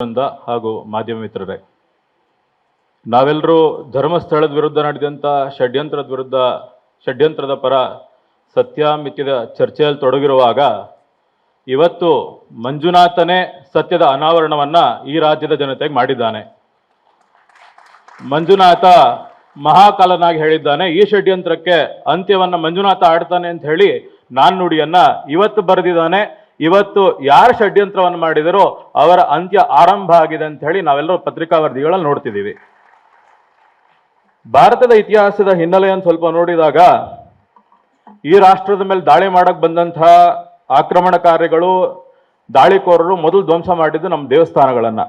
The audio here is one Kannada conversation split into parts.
ಹಾಗೂ ಮಾಧ್ಯಮ ಮಿತ್ರರೇ, ನಾವೆಲ್ಲರೂ ಧರ್ಮಸ್ಥಳದ ವಿರುದ್ಧ ನಡೆದಂಥ ಷಡ್ಯಂತ್ರದ ವಿರುದ್ಧ, ಷಡ್ಯಂತ್ರದ ಪರ ಸತ್ಯಾಮಿತ್ಯದ ಚರ್ಚೆಯಲ್ಲಿ ತೊಡಗಿರುವಾಗ ಇವತ್ತು ಮಂಜುನಾಥನೇ ಸತ್ಯದ ಅನಾವರಣವನ್ನ ಈ ರಾಜ್ಯದ ಜನತೆಗೆ ಮಾಡಿದ್ದಾನೆ. ಮಂಜುನಾಥ ಮಹಾಕಾಲನಾಗಿ ಹೇಳಿದ್ದಾನೆ, ಈ ಷಡ್ಯಂತ್ರಕ್ಕೆ ಅಂತ್ಯವನ್ನ ಮಂಜುನಾಥ ಆಡ್ತಾನೆ ಅಂತ ಹೇಳಿ ನಾನ್ ನುಡಿಯನ್ನ ಇವತ್ತು ಬರೆದಿದ್ದಾನೆ. ಇವತ್ತು ಯಾರು ಷಡ್ಯಂತ್ರವನ್ನು ಮಾಡಿದರೋ ಅವರ ಅಂತ್ಯ ಆರಂಭ ಆಗಿದೆ ಅಂತ ಹೇಳಿ ನಾವೆಲ್ಲರೂ ಪತ್ರಿಕಾ ವರದಿಗಳಲ್ಲಿ ನೋಡ್ತಿದ್ದೀವಿ. ಭಾರತದ ಇತಿಹಾಸದ ಹಿನ್ನೆಲೆಯನ್ನು ಸ್ವಲ್ಪ ನೋಡಿದಾಗ ಈ ರಾಷ್ಟ್ರದ ಮೇಲೆ ದಾಳಿ ಮಾಡಕ್ ಬಂದಂತಹ ಆಕ್ರಮಣಕಾರಿಗಳು, ದಾಳಿಕೋರರು ಮೊದಲು ಧ್ವಂಸ ಮಾಡಿದ್ದು ನಮ್ಮ ದೇವಸ್ಥಾನಗಳನ್ನ.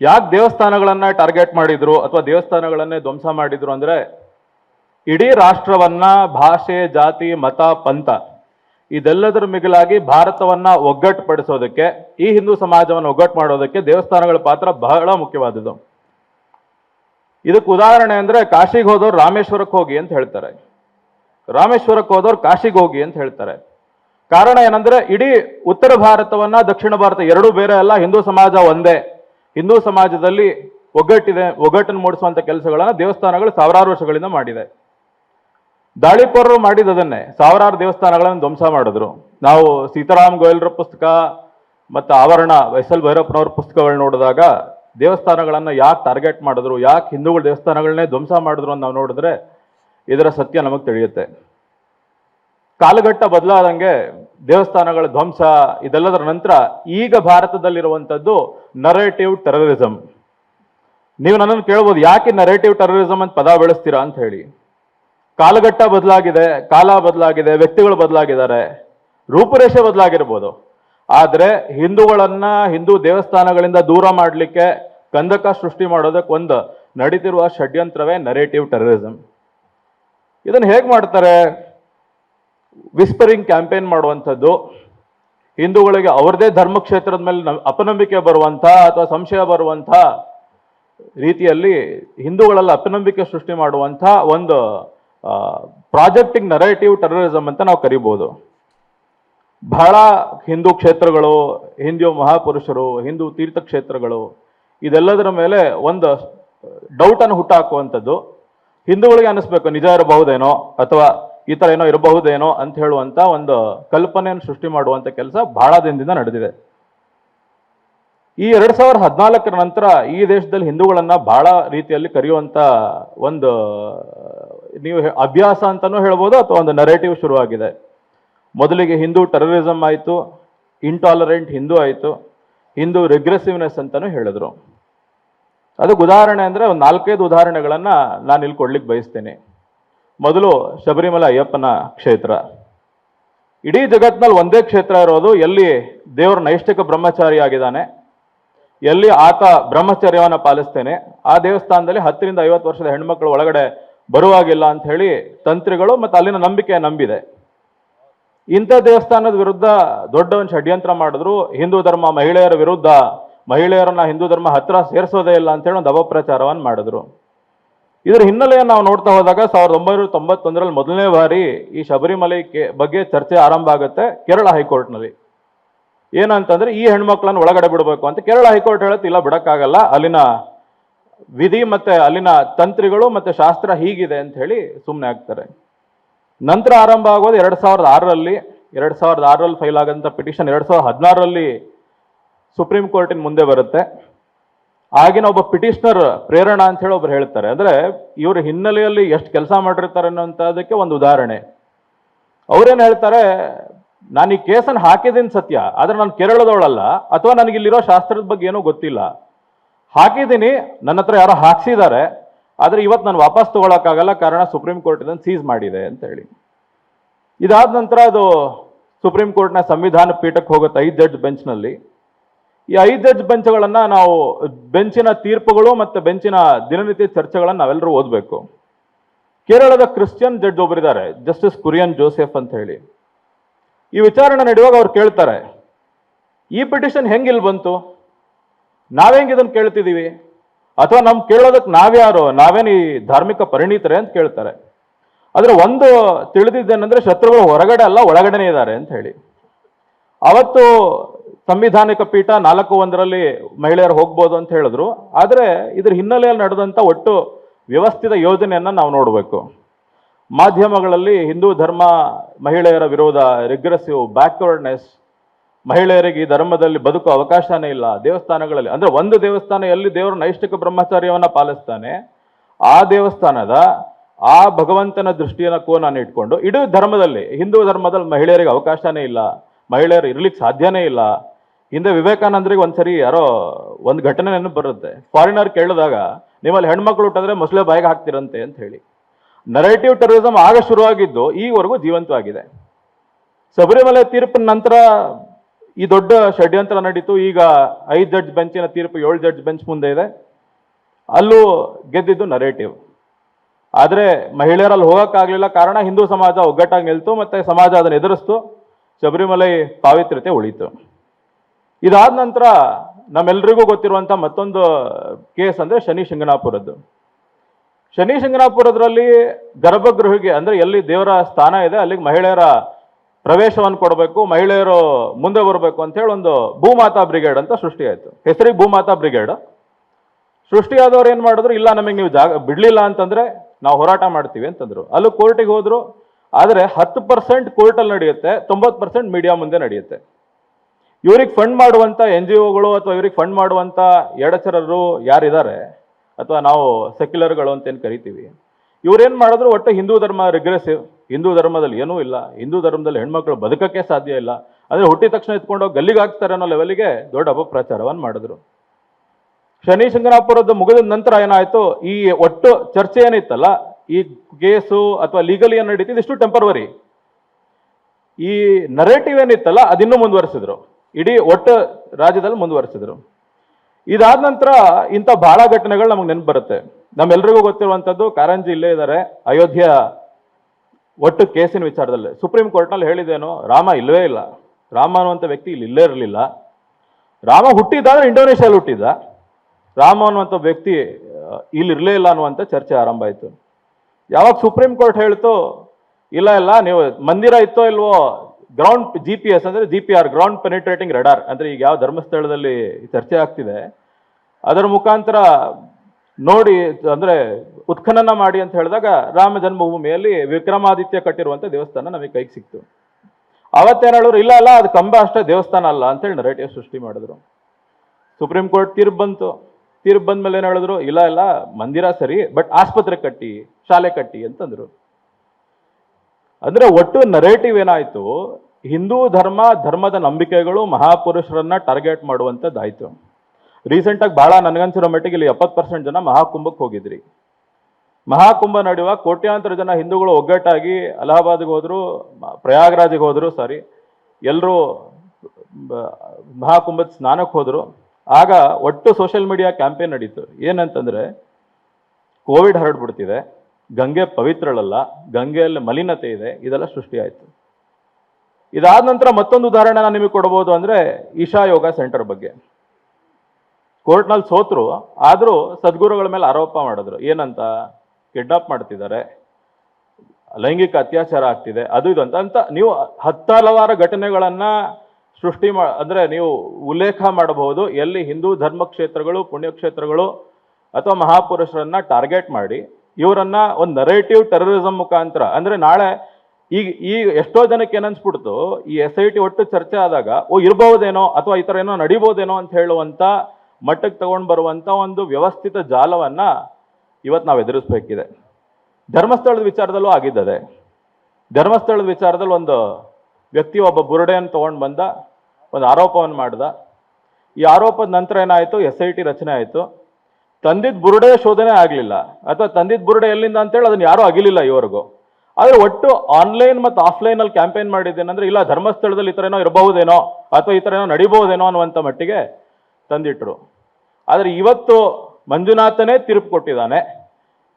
ಯಾಕೆ ದೇವಸ್ಥಾನಗಳನ್ನ ಟಾರ್ಗೆಟ್ ಮಾಡಿದ್ರು ಅಥವಾ ದೇವಸ್ಥಾನಗಳನ್ನೇ ಧ್ವಂಸ ಮಾಡಿದ್ರು ಅಂದ್ರೆ ಇಡೀ ರಾಷ್ಟ್ರವನ್ನ ಭಾಷೆ, ಜಾತಿ, ಮತ, ಪಂಥ ಇದೆಲ್ಲದರ ಮಿಗಿಲಾಗಿ ಭಾರತವನ್ನ ಒಗ್ಗಟ್ಟುಪಡಿಸೋದಕ್ಕೆ, ಈ ಹಿಂದೂ ಸಮಾಜವನ್ನು ಒಗ್ಗಟ್ಟು ಮಾಡೋದಕ್ಕೆ ದೇವಸ್ಥಾನಗಳ ಪಾತ್ರ ಬಹಳ ಮುಖ್ಯವಾದದ್ದು. ಇದಕ್ಕೆ ಉದಾಹರಣೆ ಅಂದ್ರೆ ಕಾಶಿಗೆ ಹೋದವ್ರು ರಾಮೇಶ್ವರಕ್ಕೆ ಹೋಗಿ ಅಂತ ಹೇಳ್ತಾರೆ. ರಾಮೇಶ್ವರಕ್ಕೆ ಹೋದವ್ರು ಕಾಶಿಗೆ ಹೋಗಿ ಅಂತ ಹೇಳ್ತಾರೆ. ಕಾರಣ ಏನಂದ್ರೆ ಇಡೀ ಉತ್ತರ ಭಾರತವನ್ನ ದಕ್ಷಿಣ ಭಾರತ ಎರಡೂ ಬೇರೆ ಅಲ್ಲ, ಹಿಂದೂ ಸಮಾಜ ಒಂದೇ. ಹಿಂದೂ ಸಮಾಜದಲ್ಲಿ ಒಗ್ಗಟ್ಟಿದೆ, ಒಗ್ಗಟ್ಟನ್ನು ಮೂಡಿಸುವಂತ ಕೆಲಸಗಳನ್ನ ದೇವಸ್ಥಾನಗಳು ಸಾವಿರಾರು ವರ್ಷಗಳಿಂದ ಮಾಡಿದೆ. ದಾಳಿಕೋರರು ಮಾಡಿದದನ್ನೇ ಸಾವಿರಾರು ದೇವಸ್ಥಾನಗಳನ್ನು ಧ್ವಂಸ ಮಾಡಿದ್ರು. ನಾವು ಸೀತಾರಾಮ್ ಗೋಯಲ್ರ ಪುಸ್ತಕ ಮತ್ತು ಆವರಣ, ಎಸ್ ಎಲ್ ಭೈರಪ್ಪನವ್ರ ಪುಸ್ತಕಗಳು ನೋಡಿದಾಗ ದೇವಸ್ಥಾನಗಳನ್ನು ಯಾಕೆ ಟಾರ್ಗೆಟ್ ಮಾಡಿದ್ರು, ಯಾಕೆ ಹಿಂದೂಗಳ ದೇವಸ್ಥಾನಗಳನ್ನೇ ಧ್ವಂಸ ಮಾಡಿದ್ರು ಅಂತ ನಾವು ನೋಡಿದ್ರೆ ಇದರ ಸತ್ಯ ನಮಗೆ ತಿಳಿಯುತ್ತೆ. ಕಾಲಘಟ್ಟ ಬದಲಾದಂಗೆ ದೇವಸ್ಥಾನಗಳ ಧ್ವಂಸ ಇದೆಲ್ಲದರ ನಂತರ ಈಗ ಭಾರತದಲ್ಲಿರುವಂಥದ್ದು ನರೇಟಿವ್ ಟೆರರಿಸಮ್ ನೀವು ನನ್ನನ್ನು ಕೇಳ್ಬೋದು, ಯಾಕೆ ನರೇಟಿವ್ ಟೆರರಿಸಮ್ ಅಂತ ಪದ ಬೆಳೆಸ್ತೀರಾ ಅಂತ ಹೇಳಿ. ಕಾಲಘಟ್ಟ ಬದಲಾಗಿದೆ, ಕಾಲ ಬದಲಾಗಿದೆ, ವ್ಯಕ್ತಿಗಳು ಬದಲಾಗಿದ್ದಾರೆ, ರೂಪುರೇಷೆ ಬದಲಾಗಿರ್ಬೋದು. ಆದರೆ ಹಿಂದೂಗಳನ್ನ, ಹಿಂದೂ ದೇವಸ್ಥಾನಗಳಿಂದ ದೂರ ಮಾಡಲಿಕ್ಕೆ ಕಂದಕ ಸೃಷ್ಟಿ ಮಾಡೋದಕ್ಕೆ ಒಂದು ನಡೀತಿರುವ ಷಡ್ಯಂತ್ರವೇ ನರೇಟಿವ್ ಟೆರರಿಸಮ್ ಇದನ್ನು ಹೇಗೆ ಮಾಡ್ತಾರೆ? ವಿಸ್ಪರಿಂಗ್ ಕ್ಯಾಂಪೇನ್ ಮಾಡುವಂಥದ್ದು. ಹಿಂದೂಗಳಿಗೆ ಅವ್ರದೇ ಧರ್ಮಕ್ಷೇತ್ರದ ಮೇಲೆ ಅಪನಂಬಿಕೆ ಬರುವಂಥ ಅಥವಾ ಸಂಶಯ ಬರುವಂಥ ರೀತಿಯಲ್ಲಿ ಹಿಂದೂಗಳಲ್ಲಿ ಅಪನಂಬಿಕೆ ಸೃಷ್ಟಿ ಮಾಡುವಂಥ ಒಂದು ಪ್ರಾಜೆಕ್ಟಿಂಗ್ ನರೇಟಿವ್ ಟೆರರಿಸಮ್ ಅಂತ ನಾವು ಕರಿಬೋದು. ಬಹಳ ಹಿಂದೂ ಕ್ಷೇತ್ರಗಳು, ಹಿಂದೂ ಮಹಾಪುರುಷರು, ಹಿಂದೂ ತೀರ್ಥಕ್ಷೇತ್ರಗಳು, ಇದೆಲ್ಲದರ ಮೇಲೆ ಒಂದು ಡೌಟನ್ನು ಹುಟ್ಟಾಕುವಂಥದ್ದು. ಹಿಂದೂಗಳಿಗೆ ಅನ್ನಿಸ್ಬೇಕು, ನಿಜ ಇರಬಹುದೇನೋ ಅಥವಾ ಈ ಥರ ಏನೋ ಇರಬಹುದೇನೋ ಅಂತ ಹೇಳುವಂಥ ಒಂದು ಕಲ್ಪನೆಯನ್ನು ಸೃಷ್ಟಿ ಮಾಡುವಂಥ ಕೆಲಸ ಬಹಳ ದಿನದಿಂದ ನಡೆದಿದೆ. ಈ ಎರಡು ಸಾವಿರದ ಹದಿನಾಲ್ಕರ ನಂತರ ಈ ದೇಶದಲ್ಲಿ ಹಿಂದೂಗಳನ್ನ ಬಹಳ ರೀತಿಯಲ್ಲಿ ಕರೆಯುವಂಥ ಒಂದು ನೀವು ಅಭ್ಯಾಸ ಅಂತಾನೂ ಹೇಳ್ಬೋದು ಅಥವಾ ಒಂದು ನರೇಟಿವ್ ಶುರುವಾಗಿದೆ. ಮೊದಲಿಗೆ ಹಿಂದೂ ಟೆರರಿಸಮ್ ಆಯಿತು ಇಂಟಾಲರೆಂಟ್ ಹಿಂದೂ ಆಯಿತು, ಹಿಂದೂ ರಿಗ್ರೆಸಿವ್ನೆಸ್ ಅಂತಾನೂ ಹೇಳಿದ್ರು. ಅದಕ್ಕೆ ಉದಾಹರಣೆ ಅಂದರೆ ಒಂದು ನಾಲ್ಕೈದು ಉದಾಹರಣೆಗಳನ್ನು ನಾನು ಇಲ್ಲಿ ಕೊಡ್ಲಿಕ್ಕೆ ಬಯಸ್ತೇನೆ. ಮೊದಲು ಶಬರಿಮಲೆ ಅಯ್ಯಪ್ಪನ ಕ್ಷೇತ್ರ. ಇಡೀ ಜಗತ್ತಿನಲ್ಲಿ ಒಂದೇ ಕ್ಷೇತ್ರ ಇರೋದು, ಎಲ್ಲಿ ದೇವರ ನೈಷ್ಠಿಕ ಬ್ರಹ್ಮಚಾರಿ ಆಗಿದ್ದಾನೆ, ಎಲ್ಲಿ ಆತ ಬ್ರಹ್ಮಚರ್ಯವನ್ನು ಪಾಲಿಸ್ತೇನೆ, ಆ ದೇವಸ್ಥಾನದಲ್ಲಿ ಹತ್ತರಿಂದ ಐವತ್ತು ವರ್ಷದ ಹೆಣ್ಮಕ್ಳು ಒಳಗಡೆ ಬರುವಾಗಿಲ್ಲ ಅಂತ ಹೇಳಿ ತಂತ್ರಿಗಳು ಮತ್ತು ಅಲ್ಲಿನ ನಂಬಿಕೆ ನಂಬಿದೆ. ಇಂಥ ದೇವಸ್ಥಾನದ ವಿರುದ್ಧ ದೊಡ್ಡ ಒಂದು ಷಡ್ಯಂತ್ರ ಮಾಡಿದ್ರು, ಹಿಂದೂ ಧರ್ಮ ಮಹಿಳೆಯರ ವಿರುದ್ಧ ಮಹಿಳೆಯರನ್ನ ಹಿಂದೂ ಧರ್ಮ ಹತ್ರ ಸೇರಿಸೋದೇ ಇಲ್ಲ ಅಂತೇಳಿ ಒಂದು ಅಪಪ್ರಚಾರವನ್ನು ಮಾಡಿದ್ರು. ಇದರ ಹಿನ್ನೆಲೆಯನ್ನು ನಾವು ನೋಡ್ತಾ ಹೋದಾಗ ಸಾವಿರದ ಒಂಬೈನೂರ ತೊಂಬತ್ತೊಂದರಲ್ಲಿ ಮೊದಲನೇ ಬಾರಿ ಈ ಶಬರಿಮಲೆ ಬಗ್ಗೆ ಚರ್ಚೆ ಆರಂಭ ಆಗುತ್ತೆ ಕೇರಳ ಹೈಕೋರ್ಟ್ನಲ್ಲಿ. ಏನಂತಂದ್ರೆ ಈ ಹೆಣ್ಮಕ್ಳನ್ನ ಒಳಗಡೆ ಬಿಡಬೇಕು ಅಂತ ಕೇರಳ ಹೈಕೋರ್ಟ್ ಹೇಳುತ್ತೆ, ಇಲ್ಲ ಬಿಡಕ್ಕಾಗಲ್ಲ, ಅಲ್ಲಿನ ವಿಧಿ ಮತ್ತೆ ಅಲ್ಲಿನ ತಂತ್ರಿಗಳು ಮತ್ತೆ ಶಾಸ್ತ್ರ ಹೀಗಿದೆ ಅಂತ ಹೇಳಿ ಸುಮ್ಮನೆ ಆಗ್ತಾರೆ. ನಂತರ ಆರಂಭ ಆಗೋದು ಎರಡು ಸಾವಿರದ ಆರರಲ್ಲಿ, ಎರಡು ಸಾವಿರದ ಆರರಲ್ಲಿ ಫೈಲ್ ಆಗಂತ ಪಿಟಿಷನ್ ಎರಡು ಸಾವಿರದ ಹದಿನಾರರಲ್ಲಿ ಸುಪ್ರೀಂ ಕೋರ್ಟಿನ ಮುಂದೆ ಬರುತ್ತೆ. ಆಗಿನ ಒಬ್ಬ ಪಿಟಿಷನರ್ ಪ್ರೇರಣಾ ಅಂತ ಹೇಳಿ ಒಬ್ರು ಹೇಳ್ತಾರೆ. ಅಂದ್ರೆ ಇವ್ರ ಹಿನ್ನೆಲೆಯಲ್ಲಿ ಎಷ್ಟು ಕೆಲಸ ಮಾಡಿರ್ತಾರೆ ಅನ್ನೋಂಥದಕ್ಕೆ ಒಂದು ಉದಾಹರಣೆ. ಅವ್ರೇನು ಹೇಳ್ತಾರೆ, ನಾನು ಈ ಕೇಸನ್ನು ಹಾಕಿದ್ದೀನಿ ಸತ್ಯ, ಆದರೆ ನಾನು ಕೇರಳದವಳಲ್ಲ, ಅಥವಾ ನನಗಿಲ್ಲಿರೋ ಶಾಸ್ತ್ರದ ಬಗ್ಗೆ ಏನೂ ಗೊತ್ತಿಲ್ಲ. ಹಾಕಿದ್ದೀನಿ. ನನ್ನ ಹತ್ರ ಯಾರೋ ಹಾಕ್ಸಿದ್ದಾರೆ. ಆದರೆ ಇವತ್ತು ನಾನು ವಾಪಸ್ ತಗೊಳಕ್ಕಾಗಲ್ಲ. ಕಾರಣ ಸುಪ್ರೀಂ ಕೋರ್ಟ್ ಇದನ್ನು ಸೀಸ್ ಮಾಡಿದೆ ಅಂತ ಹೇಳಿ. ಇದಾದ ನಂತರ ಅದು ಸುಪ್ರೀಂ ಕೋರ್ಟ್ನ ಸಂವಿಧಾನ ಪೀಠಕ್ಕೆ ಹೋಗುತ್ತೆ ಐದು ಜಡ್ಜ್ ಬೆಂಚ್ನಲ್ಲಿ ಈ ಐದು ಜಡ್ಜ್ ಬೆಂಚ್ಗಳನ್ನು ನಾವು ಬೆಂಚಿನ ತೀರ್ಪುಗಳು ಮತ್ತು ಬೆಂಚಿನ ದಿನನಿತ್ಯ ಚರ್ಚೆಗಳನ್ನು ನಾವೆಲ್ಲರೂ ಓದಬೇಕು. ಕೇರಳದ ಕ್ರಿಶ್ಚಿಯನ್ ಜಡ್ಜ್ ಒಬ್ಬರಿದ್ದಾರೆ ಜಸ್ಟಿಸ್ ಕುರಿಯನ್ ಜೋಸೆಫ್ ಅಂತ ಹೇಳಿ. ಈ ವಿಚಾರಣೆ ನಡೆಯುವಾಗ ಅವ್ರು ಕೇಳ್ತಾರೆ, ಈ ಪಿಟಿಷನ್ ಹೆಂಗಿಲ್ ಬಂತು? ನಾವೆಂಗ್ ಇದನ್ನು ಕೇಳ್ತಿದ್ದೀವಿ ಅಥವಾ ನಮ್ ಕೇಳೋದಕ್ಕೆ ನಾವ್ಯಾರು? ನಾವೇನು ಈ ಧಾರ್ಮಿಕ ಪರಿಣಿತರೆ ಅಂತ ಕೇಳ್ತಾರೆ. ಆದ್ರೆ ಒಂದು ತಿಳಿದಿದ್ದೇನೆಂದ್ರೆ ಶತ್ರುಗಳು ಹೊರಗಡೆ ಅಲ್ಲ, ಒಳಗಡೆನೇ ಇದ್ದಾರೆ ಅಂತ ಹೇಳಿ. ಅವತ್ತು ಸಂವಿಧಾನಿಕ ಪೀಠ ನಾಲ್ಕು ಒಂದರಲ್ಲಿ ಮಹಿಳೆಯರು ಹೋಗ್ಬೋದು ಅಂತ ಹೇಳಿದ್ರು. ಆದರೆ ಇದ್ರ ಹಿನ್ನೆಲೆಯಲ್ಲಿ ನಡೆದಂಥ ಒಟ್ಟು ವ್ಯವಸ್ಥಿತ ಯೋಜನೆಯನ್ನ ನಾವು ನೋಡಬೇಕು. ಮಾಧ್ಯಮಗಳಲ್ಲಿ ಹಿಂದೂ ಧರ್ಮ ಮಹಿಳೆಯರ ವಿರೋಧ ರಿಗ್ರೆಸಿವ್ ಬ್ಯಾಕ್ವರ್ಡ್ನೆಸ್ ಮಹಿಳೆಯರಿಗೆ ಈ ಧರ್ಮದಲ್ಲಿ ಬದುಕೋ ಅವಕಾಶನೇ ಇಲ್ಲ. ದೇವಸ್ಥಾನಗಳಲ್ಲಿ, ಅಂದ್ರೆ ಒಂದು ದೇವಸ್ಥಾನ ಎಲ್ಲಿ ದೇವರು ನೈಷ್ಠಿಕ ಬ್ರಹ್ಮಚಾರ್ಯವನ್ನ ಪಾಲಿಸ್ತಾನೆ. ಆ ದೇವಸ್ಥಾನದ, ಆ ಭಗವಂತನ ದೃಷ್ಟಿಯನ್ನ ಕೋನನ್ನು ಇಟ್ಕೊಂಡು, ಇಡೀ ಧರ್ಮದಲ್ಲಿ, ಹಿಂದೂ ಧರ್ಮದಲ್ಲಿ ಮಹಿಳೆಯರಿಗೆ ಅವಕಾಶನೇ ಇಲ್ಲ. ಮಹಿಳೆಯರು ಇರ್ಲಿಕ್ಕೆ ಸಾಧ್ಯನೇ ಇಲ್ಲ. ಹಿಂದೆ ವಿವೇಕಾನಂದರಿಗೆ ಒಂದ್ಸರಿ ಯಾರೋ ಒಂದು ಘಟನೆ ನೆನಪು ಬರುತ್ತೆ. ಫಾರಿನರ್ ಕೇಳಿದಾಗ, ನಿಮ್ಮಲ್ಲಿ ಹೆಣ್ಮಕ್ಳು ಹುಟ್ಟಿದ್ರೆ ಮೊಸಳೆ ಬಾಯಿಗೆ ಹಾಕ್ತಿರಂತೆ ಅಂತ ಹೇಳಿ. ನರೇಟಿವ್ ಟೆರರಿಸಮ್ ಆಗ ಶುರುವಾಗಿದ್ದು, ಈವರೆಗೂ ಜೀವಂತವಾಗಿದೆ. ಶಬರಿಮಲೆ ತೀರ್ಪಿನ ನಂತರ ಈ ದೊಡ್ಡ ಷಡ್ಯಂತ್ರ ನಡೀತು. ಈಗ ಐದು ಜಡ್ಜ್ ಬೆಂಚಿನ ತೀರ್ಪು ಏಳು ಜಡ್ಜ್ ಬೆಂಚ್ ಮುಂದೆ ಇದೆ. ಅಲ್ಲೂ ಗೆದ್ದಿದ್ದು ನರೇಟಿವ್ ಆದರೆ ಮಹಿಳೆಯರಲ್ಲಿ ಹೋಗೋಕ್ಕಾಗಲಿಲ್ಲ. ಕಾರಣ ಹಿಂದೂ ಸಮಾಜ ಒಗ್ಗಟ್ಟಾಗಿ ನಿಲ್ತು ಮತ್ತು ಸಮಾಜ ಅದನ್ನು ಎದುರಿಸ್ತು. ಶಬರಿಮಲೈ ಪಾವಿತ್ರ್ಯತೆ ಉಳಿತು. ಇದಾದ ನಂತರ ನಮ್ಮೆಲ್ಲರಿಗೂ ಗೊತ್ತಿರುವಂಥ ಮತ್ತೊಂದು ಕೇಸ್ ಅಂದರೆ ಶನಿ ಶಿಂಗಣಾಪುರದ್ದು ಶನಿ ಶಿಂಗನಾಪುರದ್ರಲ್ಲಿ ಗರ್ಭಗೃಹಿಗೆ ಅಂದರೆ ಎಲ್ಲಿ ದೇವರ ಸ್ಥಾನ ಇದೆ, ಅಲ್ಲಿಗೆ ಮಹಿಳೆಯರ ಪ್ರವೇಶವನ್ನು ಕೊಡಬೇಕು, ಮಹಿಳೆಯರು ಮುಂದೆ ಬರಬೇಕು ಅಂತ ಹೇಳಿ ಒಂದು ಭೂಮಾತಾ ಬ್ರಿಗೇಡ್ ಅಂತ ಸೃಷ್ಟಿಯಾಯಿತು ಹೆಸರಿಗೆ ಭೂಮಾತಾ ಬ್ರಿಗೇಡ್. ಸೃಷ್ಟಿಯಾದವ್ರು ಏನು ಮಾಡಿದ್ರು, ಇಲ್ಲ ನಮಗೆ ನೀವು ಜಾಗ ಬಿಡಲಿಲ್ಲ ಅಂತಂದ್ರೆ ನಾವು ಹೋರಾಟ ಮಾಡ್ತೀವಿ ಅಂತಂದ್ರು. ಅಲ್ಲಿ ಕೋರ್ಟಿಗೆ ಹೋದ್ರು, ಆದರೆ ಹತ್ತು ಪರ್ಸೆಂಟ್ ಕೋರ್ಟಲ್ಲಿ ನಡೆಯುತ್ತೆ, ತೊಂಬತ್ತು ಪರ್ಸೆಂಟ್ ಮೀಡಿಯಾ ಮುಂದೆ ನಡೆಯುತ್ತೆ. ಇವ್ರಿಗೆ ಫಂಡ್ ಮಾಡುವಂತ ಎನ್ ಜಿ ಒಗಳು ಅಥವಾ ಇವ್ರಿಗೆ ಫಂಡ್ ಮಾಡುವಂತ ಎಡಚರರು ಯಾರಿದ್ದಾರೆ, ಅಥವಾ ನಾವು ಸೆಕ್ಯುಲರ್ಗಳು ಅಂತ ಏನು ಕರಿತೀವಿ? ಇವ್ರೇನ್ ಮಾಡಿದ್ರು ಒಟ್ಟು ಹಿಂದೂ ಧರ್ಮ ರಿಗ್ರೆಸಿವ್ ಹಿಂದೂ ಧರ್ಮದಲ್ಲಿ ಏನೂ ಇಲ್ಲ. ಹಿಂದೂ ಧರ್ಮದಲ್ಲಿ ಹೆಣ್ಮಕ್ಳು ಬದುಕಕ್ಕೆ ಸಾಧ್ಯ ಇಲ್ಲ. ಅಂದರೆ ಹುಟ್ಟಿದ ತಕ್ಷಣ ಎತ್ಕೊಂಡೋಗಿ ಗಲ್ಲಿಗೆ ಹಾಕ್ತಾರೆ ಅನ್ನೋ ಲೆವೆಲ್ಗೆ ದೊಡ್ಡ ಅಪಪ್ರಚಾರವನ್ನು ಮಾಡಿದ್ರು. ಶನಿ ಶಂಕರಾಪುರದ ಮುಗಿದ ನಂತರ ಏನಾಯಿತು? ಈ ಒಟ್ಟು ಚರ್ಚೆ ಏನಿತ್ತಲ್ಲ, ಈ ಕೇಸು ಅಥವಾ ಲೀಗಲಿ ಏನು ನಡೀತಿದ್ದು ಇಷ್ಟು ಟೆಂಪರ್ವರಿ ಈ ನರೇಟಿವ್ ಏನಿತ್ತಲ್ಲ, ಅದಿನ್ನೂ ಮುಂದುವರಿಸಿದ್ರು. ಇಡೀ ಒಟ್ಟು ರಾಜ್ಯದಲ್ಲಿ ಮುಂದುವರಿಸಿದ್ರು. ಇದಾದ ನಂತರ ಇಂಥ ಬಹಳ ಘಟನೆಗಳು ನಮಗೆ ನೆನಪು ಬರುತ್ತೆ. ನಮ್ಮೆಲ್ರಿಗೂ ಗೊತ್ತಿರುವಂಥದ್ದು, ಕಾರಂಜಿ ಇಲ್ಲೇ ಇದ್ದಾರೆ ಅಯೋಧ್ಯ ಒಟ್ಟು ಕೇಸಿನ ವಿಚಾರದಲ್ಲಿ. ಸುಪ್ರೀಂ ಕೋರ್ಟ್ನಲ್ಲಿ ಹೇಳಿದೇನು ರಾಮ ಇಲ್ಲವೇ ಇಲ್ಲ. ರಾಮ ಅನ್ನುವಂಥ ವ್ಯಕ್ತಿ ಇಲ್ಲಿ ಇಲ್ಲೇ ಇರಲಿಲ್ಲ. ರಾಮ ಹುಟ್ಟಿದ್ದಾದ್ರೆ ಇಂಡೋನೇಷ್ಯಾದಲ್ಲಿ ಹುಟ್ಟಿದ್ದ. ರಾಮ ಅನ್ನುವಂಥ ವ್ಯಕ್ತಿ ಇಲ್ಲಿ ಇರಲೇ ಇಲ್ಲ ಅನ್ನುವಂಥ ಚರ್ಚೆ ಆರಂಭ ಆಯಿತು. ಯಾವಾಗ ಸುಪ್ರೀಂ ಕೋರ್ಟ್ ಹೇಳ್ತು, ಇಲ್ಲ ಇಲ್ಲ, ನೀವು ಮಂದಿರ ಇತ್ತೋ ಇಲ್ವೋ, ಗ್ರೌಂಡ್ ಜಿ ಪಿ ಎಸ್ ಅಂದರೆ G P R ground penetrating radar ಅಂದರೆ ಈಗ ಯಾವ ಧರ್ಮಸ್ಥಳದಲ್ಲಿ ಚರ್ಚೆ ಆಗ್ತಿದೆ ಅದರ ಮುಖಾಂತರ ನೋಡಿ, ಅಂದ್ರೆ ಉತ್ಖನನ ಮಾಡಿ ಅಂತ ಹೇಳಿದಾಗ ರಾಮ ಜನ್ಮಭೂಮಿಯಲ್ಲಿ ವಿಕ್ರಮಾದಿತ್ಯ ಕಟ್ಟಿರುವಂತ ದೇವಸ್ಥಾನ ನಮಗೆ ಕೈಗೆ ಸಿಕ್ತು. ಅವತ್ತೇನು ಹೇಳಿದ್ರು ಇಲ್ಲ ಅಲ್ಲ ಅದು ಕಂಬ ಅಷ್ಟೇ, ದೇವಸ್ಥಾನ ಅಲ್ಲ ಅಂತೇಳಿ ನರೇಟಿವ್ ಸೃಷ್ಟಿ ಮಾಡಿದ್ರು. ಸುಪ್ರೀಂ ಕೋರ್ಟ್ ತೀರ್ಪು ಬಂತು. ತೀರ್ಪು ಬಂದ ಮೇಲೆ ಏನು ಹೇಳಿದ್ರು, ಇಲ್ಲ ಇಲ್ಲ, ಮಂದಿರ ಸರಿ ಬಟ್ ಆಸ್ಪತ್ರೆ ಕಟ್ಟಿ, ಶಾಲೆ ಕಟ್ಟಿ ಅಂತಂದ್ರು. ಅಂದ್ರೆ ಒಟ್ಟು ನರೇಟಿವ್ ಏನಾಯ್ತು, ಹಿಂದೂ ಧರ್ಮ, ಧರ್ಮದ ನಂಬಿಕೆಗಳು ಮಹಾಪುರುಷರನ್ನ ಟಾರ್ಗೆಟ್ ಮಾಡುವಂಥದ್ದಾಯ್ತು ರೀಸೆಂಟಾಗಿ ಬಹಳ ನನಗನ್ಸಿರೋ ಮಟ್ಟಿಗೆ ಇಲ್ಲಿ ಎಪ್ಪತ್ತು ಪರ್ಸೆಂಟ್ ಜನ ಮಹಾಕುಂಭಕ್ಕೆ ಹೋಗಿದ್ರಿ. ಮಹಾಕುಂಭ ನಡೆಯುವ ಕೋಟ್ಯಾಂತರ ಜನ ಹಿಂದೂಗಳು ಒಗ್ಗಟ್ಟಾಗಿ ಅಲಹಾಬಾದ್ಗೆ ಹೋದ್ರು, ಪ್ರಯಾಗ್ರಾಜಿಗೆ ಹೋದ್ರು ಸಾರಿ ಎಲ್ಲರೂ ಮಹಾಕುಂಭದ ಸ್ನಾನಕ್ಕೆ ಹೋದರು. ಆಗ ಒಟ್ಟು ಸೋಷಿಯಲ್ ಮೀಡಿಯಾ ಕ್ಯಾಂಪೇನ್ ನಡೀತು. ಏನಂತಂದ್ರೆ, ಕೋವಿಡ್ ಹರಡ್ಬಿಡ್ತಿದೆ. ಗಂಗೆ ಪವಿತ್ರಳಲ್ಲ, ಗಂಗೆಯಲ್ಲಿ ಮಲಿನತೆ ಇದೆ, ಇದೆಲ್ಲ ಸೃಷ್ಟಿ ಆಯ್ತು ಇದಾದ ನಂತರ ಮತ್ತೊಂದು ಉದಾಹರಣೆ ನಾನು ನಿಮಗೆ ಕೊಡಬಹುದು ಅಂದ್ರೆ ಈಶಾ ಯೋಗ ಸೆಂಟರ್ ಬಗ್ಗೆ. ಕೋರ್ಟ್ನಲ್ಲಿ ಸೋತರು, ಆದರೂ ಸದ್ಗುರುಗಳ ಮೇಲೆ ಆರೋಪ ಮಾಡಿದ್ರು. ಏನಂತ? ಕಿಡ್ನಾಪ್ ಮಾಡ್ತಿದ್ದಾರೆ. ಲೈಂಗಿಕ ಅತ್ಯಾಚಾರ ಆಗ್ತಿದೆ. ಅದು ಇದು ಅಂತ. ಅಂತ ನೀವು ಹತ್ತಲವಾರು ಘಟನೆಗಳನ್ನು ಸೃಷ್ಟಿ ಮಾ, ಅಂದ್ರೆ ನೀವು ಉಲ್ಲೇಖ ಮಾಡಬಹುದು. ಎಲ್ಲಿ ಹಿಂದೂ ಧರ್ಮ ಕ್ಷೇತ್ರಗಳು, ಪುಣ್ಯಕ್ಷೇತ್ರಗಳು ಅಥವಾ ಮಹಾಪುರುಷರನ್ನ ಟಾರ್ಗೆಟ್ ಮಾಡಿ, ಇವರನ್ನ ಒಂದು ನರೇಟಿವ್ ಟೆರರಿಸಂ ಮುಖಾಂತರ, ಅಂದ್ರೆ ನಾಳೆ ಈಗ ಈ ಎಷ್ಟೋ ಜನಕ್ಕೆ ಏನನ್ಸ್ಬಿಡ್ತು, ಈ ಎಸ್ ಐ ಟಿ ಒಟ್ಟು ಚರ್ಚೆ ಆದಾಗ, ಓ ಇರಬಹುದೇನೋ ಅಥವಾ ಈ ಥರ ಏನೋ ನಡಿಬೋದೇನೋ ಅಂತ ಹೇಳುವಂತ ಮಟ್ಟಕ್ಕೆ ತಗೊಂಡು ಬರುವಂತ ಒಂದು ವ್ಯವಸ್ಥಿತ ಜಾಲವನ್ನ ಇವತ್ತು ನಾವು ಎದುರಿಸಬೇಕಿದೆ. ಧರ್ಮಸ್ಥಳದ ವಿಚಾರದಲ್ಲೂ ಆಗಿದ್ದದೆ. ಧರ್ಮಸ್ಥಳದ ವಿಚಾರದಲ್ಲಿ ಒಂದು ವ್ಯಕ್ತಿ ಒಬ್ಬ ಬುರುಡೆಯನ್ನು ತಗೊಂಡು ಬಂದ, ಒಂದು ಆರೋಪವನ್ನು ಮಾಡ್ದ. ಈ ಆರೋಪದ ನಂತರ ಏನಾಯಿತು? ಎಸ್ ಐ ಟಿ ರಚನೆ ಆಯಿತು. ತಂದಿದ್ದ ಬುರುಡೆ ಶೋಧನೆ ಆಗಲಿಲ್ಲ. ಅಥವಾ ತಂದಿದ್ದ ಬುರುಡೆ ಎಲ್ಲಿಂದ ಅಂತೇಳಿ ಅದನ್ನ ಯಾರೂ ಆಗಲಿಲ್ಲ ಇವರೆಗೂ ಆದರೆ ಒಟ್ಟು ಆನ್ಲೈನ್ ಮತ್ತು ಆಫ್ಲೈನಲ್ಲಿ ಕ್ಯಾಂಪೇನ್ ಮಾಡಿದ್ದೇನೆಂದ್ರೆ ಇಲ್ಲ ಧರ್ಮಸ್ಥಳದಲ್ಲಿ ಈ ಥರ ಏನೋ ಇರಬಹುದೇನೋ, ಅಥವಾ ಈ ಥರ ಏನೋ ನಡಿಬಹುದೇನೋ ಅನ್ನುವಂಥ ಮಟ್ಟಿಗೆ ತಂದಿಟ್ರು. ಆದರೆ ಇವತ್ತು ಮಂಜುನಾಥನೇ ತೀರ್ಪು ಕೊಟ್ಟಿದ್ದಾನೆ.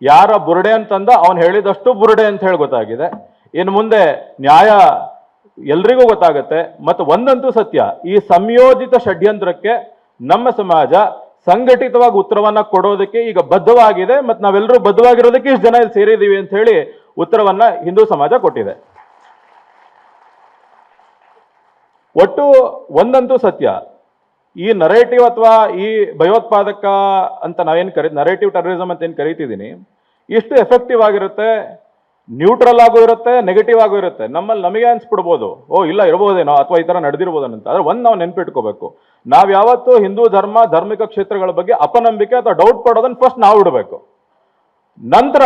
ಯಾರ ಬುರುಡೆ ಅಂತಂದ ಅವನು ಹೇಳಿದಷ್ಟು ಬುರುಡೆ ಅಂತ ಹೇಳಿ ಗೊತ್ತಾಗಿದೆ. ಇನ್ನು ಮುಂದೆ ನ್ಯಾಯ ಎಲ್ರಿಗೂ ಗೊತ್ತಾಗುತ್ತೆ. ಮತ್ತು ಒಂದಂತೂ ಸತ್ಯ, ಈ ಸಂಯೋಜಿತ ಷಡ್ಯಂತ್ರಕ್ಕೆ ನಮ್ಮ ಸಮಾಜ ಸಂಘಟಿತವಾಗಿ ಉತ್ತರವನ್ನ ಕೊಡೋದಕ್ಕೆ ಈಗ ಬದ್ಧವಾಗಿದೆ. ಮತ್ತು ನಾವೆಲ್ಲರೂ ಬದ್ಧವಾಗಿರೋದಕ್ಕೆ ಇಷ್ಟು ಜನ ಇಲ್ಲಿ ಸೇರಿದೀವಿ ಅಂತ ಹೇಳಿ ಉತ್ತರವನ್ನ ಹಿಂದೂ ಸಮಾಜ ಕೊಟ್ಟಿದೆ. ಒಟ್ಟು ಒಂದಂತೂ ಸತ್ಯ ಈ ನರೇಟಿವ್ ಅಥವಾ ಈ ಭಯೋತ್ಪಾದಕ ಅಂತ ನಾವೇನು ಕರಿ ನರೇಟಿವ್ ಟೆರರಿಸಮ್ ಅಂತ ಏನು ಕರಿತಿದ್ದೀನಿ ಇಷ್ಟು ಎಫೆಕ್ಟಿವ್ ಆಗಿರುತ್ತೆ ನ್ಯೂಟ್ರಲ್ ಆಗು ಇರುತ್ತೆ ನೆಗೆಟಿವ್ ಆಗೂ ಇರುತ್ತೆ. ನಮ್ಮಲ್ಲಿ ನಮಗೆ ಅನ್ಸ್ಬಿಡ್ಬೋದು. ಓ, ಇಲ್ಲ ಇರ್ಬೋದೇನೋ ಅಥವಾ ಈ ಥರ ನಡೆದಿರ್ಬೋದೇನೋ ಅಂತ ಆದ್ರೆ ಒಂದು ನಾವು ನೆನ್ಪಿಟ್ಕೋಬೇಕು. ನಾವು ಯಾವತ್ತೂ ಹಿಂದೂ ಧರ್ಮ, ಧಾರ್ಮಿಕ ಕ್ಷೇತ್ರಗಳ ಬಗ್ಗೆ ಅಪನಂಬಿಕೆ ಅಥವಾ ಡೌಟ್ ಪಡೋದನ್ನ ಫಸ್ಟ್ ನಾವು ಇಡಬೇಕು. ನಂತರ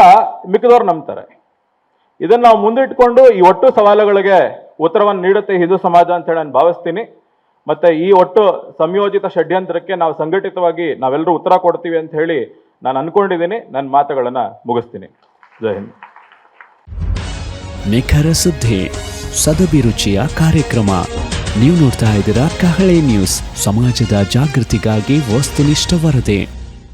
ಮಿಕ್ಕಿದವ್ರು ನಂಬ್ತಾರೆ. ಇದನ್ನ ನಾವು ಮುಂದಿಟ್ಕೊಂಡು ಈ ಒಟ್ಟು ಸವಾಲುಗಳಿಗೆ ಉತ್ತರವನ್ನು ನೀಡುತ್ತೆ ಹಿಂದೂ ಸಮಾಜ ಅಂತ ಹೇಳಿ ನಾನು ಭಾವಿಸ್ತೀನಿ. ಮತ್ತೆ ಈ ಒಟ್ಟು ಸಂಯೋಜಿತ ಷಡ್ಯಂತ್ರಕ್ಕೆ ನಾವು ಸಂಘಟಿತವಾಗಿ ನಾವೆಲ್ಲರೂ ಉತ್ತರ ಕೊಡ್ತೀವಿ ಅಂತ ಹೇಳಿ ನಾನು ಅನ್ಕೊಂಡಿದ್ದೀನಿ. ನನ್ನ ಮಾತುಗಳನ್ನ ಮುಗಿಸ್ತೀನಿ. ಜೈ ಹಿಂದ್. ನಿಖರ ಸುದ್ದಿ, ಸದಭಿರುಚಿಯ ಕಾರ್ಯಕ್ರಮ. ನೀವು ನೋಡ್ತಾ ಇದ್ದೀರಾ ಕಹಳೆ ನ್ಯೂಸ್. ಸಮಾಜದ ಜಾಗೃತಿಗಾಗಿ ವಸ್ತುನಿಷ್ಠ ವರದಿ.